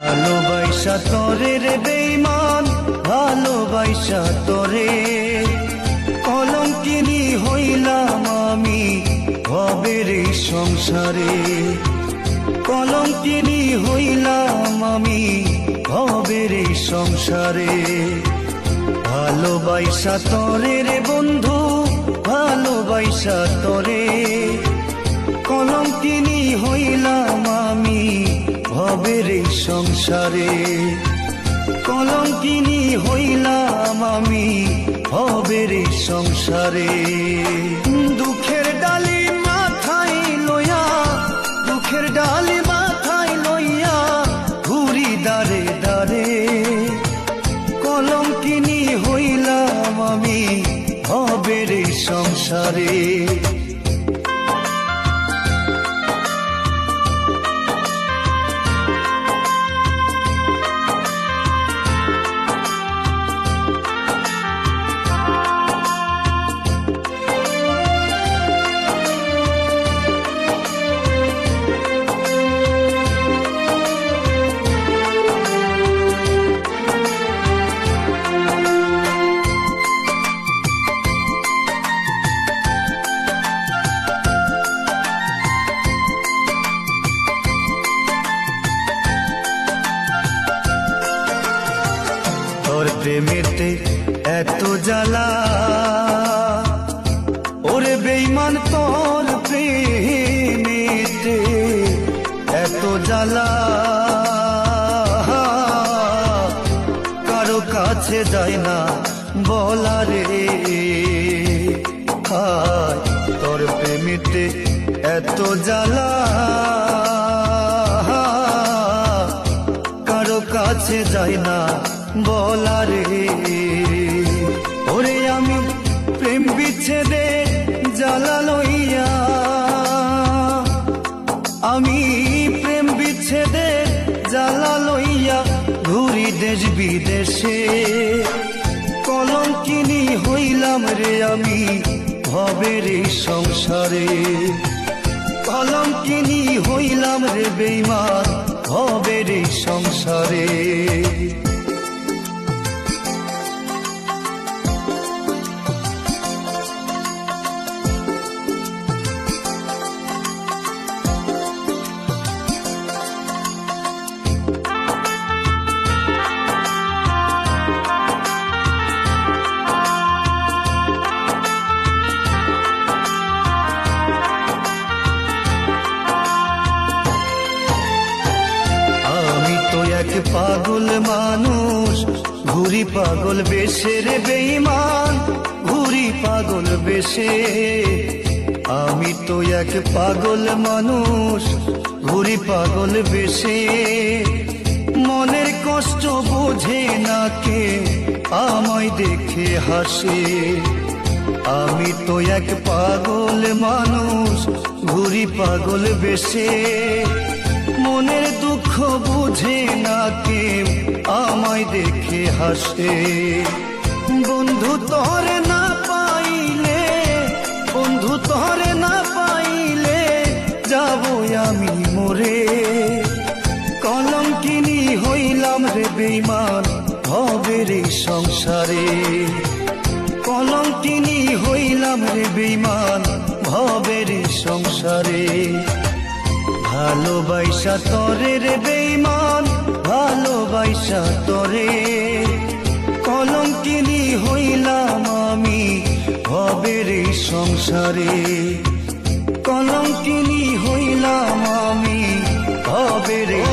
ভালোবাসা তরে রে বেইমান ভালোবাসা তরে। কলঙ্কিনী হইলাম আমি ভবের সংসারে। কলঙ্কিনী হইলাম আমি ভবের সংসারে। ভালোবাসা তরে রে বন্ধু, ভালোবাসা তরে। সংসারে কলঙ্কিনী হইলাম আমি ভবের এই সংসারে। দুঃখের ডালি মাথায় লইয়া, দুঃখের ডালি মাথায় লইয়া ঘুরি দাঁড়ে দাঁড়ে কলঙ্কিনী হইলাম আমি ভবের এই সংসারে। প্রেমেতে এত জ্বালা। ওরে বেইমান তোর প্রেমেতে এত জ্বালা। কারও কাছে যায় না বলা রে। তোর প্রেমেতে এত জ্বালা। কারও কাছে যাই না বলারে ওরে আমি প্রেম বিচ্ছেদে জ্বালা লইয়া, আমি প্রেম বিচ্ছেদে জ্বালা লইয়া ঘুরি দেশ বিদেশে। কলঙ্কিনী হইলাম রে আমি ভবের এই সংসারে। কলঙ্কিনী হইলাম রে বেইমান ভবের এই সংসারে। পাগল মানুষ, ঘুরি পাগল বেশে রে বেইমান ঘুরি পাগল বেশে। আমি তো এক পাগল মানুষ, ঘুরি পাগল বেশে। মনের কষ্ট বোঝে না কে, আমায় দেখে হাসে। আমি তো এক পাগল মানুষ, ঘুরি পাগল বেশে। মনের বুঝে না কেউ আমায় দেখে হাসে। বন্ধু তোরে না পাইলে, বন্ধু তোরে না পাইলে যাব আমি মরে। কলঙ্কিনী হইলাম রে বেইমান এই সংসারে। কলঙ্কিনী হইলাম রে বেইমান এই সংসারে। ভালোবাসা তরে রে বেইমান ভালোবাসা তরে। কলঙ্কিনি হইলাম আমি রে সংসারে। কলঙ্কিনি হইলাম আমি রে